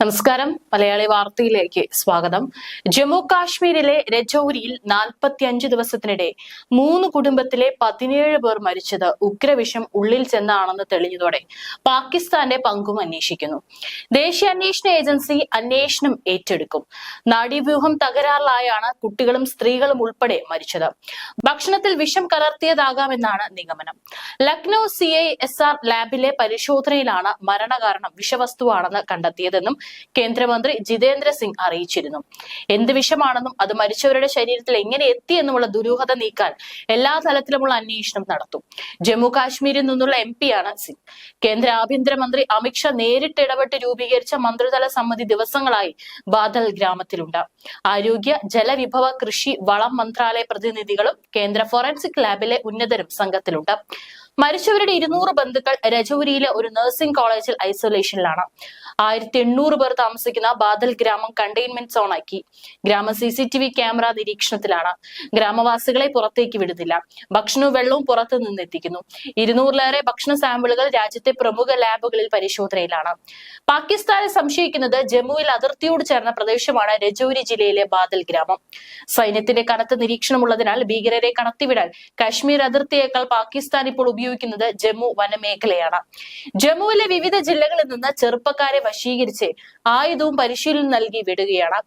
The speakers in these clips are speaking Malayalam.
നമസ്കാരം. മലയാളി വാർത്തയിലേക്ക് സ്വാഗതം. ജമ്മു കാശ്മീരിലെ രജൌരിയിൽ നാൽപ്പത്തിയഞ്ച് ദിവസത്തിനിടെ മൂന്ന് കുടുംബത്തിലെ പതിനേഴ് പേർ മരിച്ചത് ഉഗ്രവിഷം ഉള്ളിൽ ചെന്നാണെന്ന് തെളിഞ്ഞതോടെ പാകിസ്ഥാന്റെ പങ്കും അന്വേഷിക്കുന്നു. ദേശീയ അന്വേഷണ ഏജൻസി അന്വേഷണം ഏറ്റെടുക്കും. നാഡീവ്യൂഹം തകരാറിലായാണ് കുട്ടികളും സ്ത്രീകളും ഉൾപ്പെടെ മരിച്ചത്. ഭക്ഷണത്തിൽ വിഷം കലർത്തിയതാകാമെന്നാണ് നിഗമനം. Lucknow C I S R ലാബിലെ പരിശോധനയിലാണ് മരണകാരണം വിഷവസ്തുവാണെന്ന് കണ്ടെത്തിയതെന്നും കേന്ദ്രമന്ത്രി ജിതേന്ദ്ര സിംഗ് അറിയിച്ചിരുന്നു. എന്ത് വിഷമാണെന്നും അത് മരിച്ചവരുടെ ശരീരത്തിൽ എങ്ങനെ എത്തി എന്നുമുള്ള ദുരൂഹത നീക്കാൻ എല്ലാ തലത്തിലുമുള്ള അന്വേഷണം നടത്തും. ജമ്മു കാശ്മീരിൽ നിന്നുള്ള എം പിയാണ് സിംഗ്. കേന്ദ്ര ആഭ്യന്തരമന്ത്രി അമിത്ഷാ നേരിട്ട് ഇടപെട്ട് രൂപീകരിച്ച മന്ത്രിതല സമിതി ദിവസങ്ങളായി ബാദൽ ഗ്രാമത്തിലുണ്ട്. ആരോഗ്യ ജലവിഭവ കൃഷി വളം മന്ത്രാലയ പ്രതിനിധികളും കേന്ദ്ര ഫോറൻസിക് ലാബിലെ ഉന്നതരും സംഘത്തിലുണ്ട്. മരിച്ചവരുടെ ഇരുന്നൂറ് ബന്ധുക്കൾ രജൌരിയിലെ ഒരു നഴ്സിംഗ് കോളേജിൽ ഐസൊലേഷനിലാണ്. ആയിരത്തി എണ്ണൂറ് പേർ താമസിക്കുന്ന ബാദൽ ഗ്രാമം കണ്ടെയ്ൻമെന്റ് സോണാക്കി. ഗ്രാമ C C T V camera നിരീക്ഷണത്തിലാണ്. ഗ്രാമവാസികളെ പുറത്തേക്ക് വിടുന്നില്ല. ഭക്ഷണവും വെള്ളവും പുറത്തു നിന്നെത്തിക്കുന്നു. ഇരുന്നൂറിലേറെ ഭക്ഷണ സാമ്പിളുകൾ രാജ്യത്തെ പ്രമുഖ ലാബുകളിൽ പരിശോധനയിലാണ്. പാകിസ്ഥാനെ സംശയിക്കുന്നത് ജമ്മുവിൽ അതിർത്തിയോട് ചേർന്ന പ്രദേശമാണ് രജൌരി ജില്ലയിലെ ബാദൽ ഗ്രാമം. സൈന്യത്തിന്റെ കനത്ത നിരീക്ഷണമുള്ളതിനാൽ ഭീകരരെ കടത്തിവിടാൻ കാശ്മീർ അതിർത്തിയേക്കാൾ പാകിസ്ഥാൻ ഇപ്പോൾ ഉപയോഗിക്കുന്നത് ജമ്മു വനമേഖലയാണ്. ജമ്മുവിലെ വിവിധ ജില്ലകളിൽ നിന്ന് ചെറുപ്പക്കാരെ വശീകരിച്ച് ആയുധവും പരിശീലനം നൽകി വിടുകയാണ്.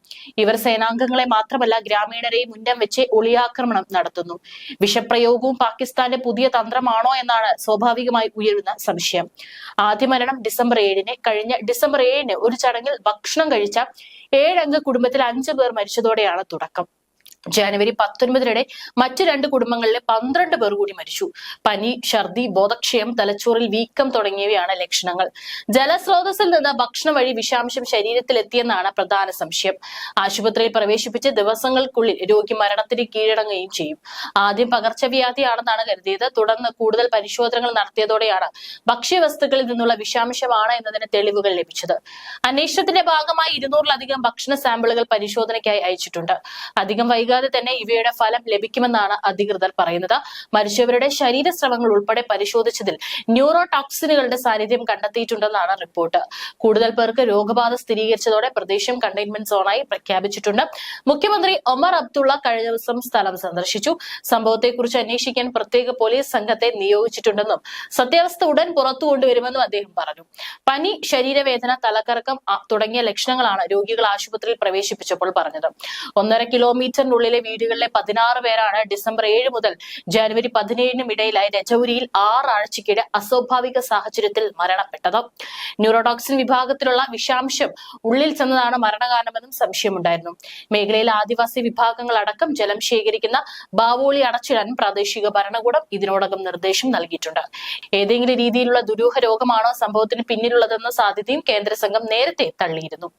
ഇവർ സേനാംഗങ്ങളെ മാത്രമല്ല ഗ്രാമീണരെയും മുന്നം വെച്ച് ഒളിയാക്രമണം നടത്തുന്നു. വിഷപ്രയോഗവും പാകിസ്ഥാന്റെ പുതിയ തന്ത്രമാണോ എന്നാണ് സ്വാഭാവികമായി ഉയരുന്ന സംശയം. ആദ്യ മരണം ഡിസംബർ ഏഴിന്. കഴിഞ്ഞ ഡിസംബർ ഏഴിന് ഒരു ചടങ്ങിൽ ഭക്ഷണം കഴിച്ച ഏഴംഗ കുടുംബത്തിൽ അഞ്ചു പേർ മരിച്ചതോടെയാണ് തുടക്കം. ജനുവരി പത്തൊൻപതിനിടെ മറ്റു രണ്ട് കുടുംബങ്ങളിലെ പന്ത്രണ്ട് പേർ കൂടി മരിച്ചു. പനി ഛർദി ബോധക്ഷയം തലച്ചോറിൽ വീക്കം തുടങ്ങിയവയാണ് ലക്ഷണങ്ങൾ. ജലസ്രോതസ്സിൽ നിന്ന് ഭക്ഷണം വഴി വിഷാംശം ശരീരത്തിൽ എത്തിയെന്നാണ് പ്രധാന സംശയം. ആശുപത്രിയിൽ പ്രവേശിപ്പിച്ച് ദിവസങ്ങൾക്കുള്ളിൽ രോഗി മരണത്തിന് കീഴടങ്ങുകയും ചെയ്യും. ആദ്യം പകർച്ചവ്യാധിയാണെന്നാണ് കരുതിയത്. തുടർന്ന് കൂടുതൽ പരിശോധനകൾ നടത്തിയതോടെയാണ് ഭക്ഷ്യവസ്തുക്കളിൽ നിന്നുള്ള വിഷാംശമാണ് എന്നതിന് തെളിവുകൾ ലഭിച്ചത്. അന്വേഷണത്തിന്റെ ഭാഗമായി ഇരുന്നൂറിലധികം ഭക്ഷണ സാമ്പിളുകൾ പരിശോധനയ്ക്കായി അയച്ചിട്ടുണ്ട്. അധികം വൈകാതെ തന്നെ ഇവയുടെ ഫലം ലഭിക്കുമെന്നാണ് അധികൃതർ പറയുന്നത്. മരിച്ചവരുടെ ശരീരസ്രവങ്ങൾ ഉൾപ്പെടെ പരിശോധിച്ചതിൽ ന്യൂറോ ടോക്സിനുകളുടെ സാന്നിധ്യം കണ്ടെത്തിയിട്ടുണ്ടെന്നാണ് റിപ്പോർട്ട്. കൂടുതൽ പേർക്ക് രോഗബാധ സ്ഥിരീകരിച്ചതോടെ പ്രദേശം കണ്ടെയ്ൻമെന്റ് സോണായി പ്രഖ്യാപിച്ചിട്ടുണ്ട്. മുഖ്യമന്ത്രി ഒമർ അബ്ദുള്ള കഴിഞ്ഞ ദിവസം സ്ഥലം സന്ദർശിച്ചു. സംഭവത്തെക്കുറിച്ച് അന്വേഷിക്കാൻ പ്രത്യേക പോലീസ് സംഘത്തെ നിയോഗിച്ചിട്ടുണ്ടെന്നും സത്യാവസ്ഥ ഉടൻ പുറത്തു കൊണ്ടുവരുമെന്നും അദ്ദേഹം പറഞ്ഞു. പനി ശരീരവേദന തലക്കറക്കം തുടങ്ങിയ ലക്ഷണങ്ങളാണ് രോഗികൾ ആശുപത്രിയിൽ പ്രവേശിപ്പിച്ചപ്പോൾ പറഞ്ഞത്. ഒന്നര കിലോമീറ്ററിനുള്ളിലെ വീടുകളിലെ പതിനാറ് പേരാണ് ഡിസംബർ ഏഴ് മുതൽ ജനുവരി പതിനേഴിനും ഇടയിലായി രജൌരിയിൽ ആറാഴ്ചയ്ക്കിടെ അസ്വാഭാവിക സാഹചര്യത്തിൽ മരണപ്പെട്ടത്. ന്യൂറോടോക്സിൻ വിഭാഗത്തിലുള്ള വിഷാംശം ഉള്ളിൽ ചെന്നതാണ് മരണകാരണമെന്നും സംശയമുണ്ടായിരുന്നു. മേഖലയിലെ ആദിവാസി വിഭാഗങ്ങളടക്കം ജലം ശേഖരിക്കുന്ന ബാവോളി അടച്ചിടാൻ പ്രാദേശിക ഭരണകൂടം ഇതിനോടകം നിർദ്ദേശം നൽകിയിട്ടുണ്ട്. ഏതെങ്കിലും രീതിയിലുള്ള ദുരൂഹ രോഗമാണോ സംഭവത്തിന് പിന്നിലുള്ളതെന്ന സാധ്യതയും കേന്ദ്ര സംഘം നേരത്തെ തള്ളിയിരുന്നു.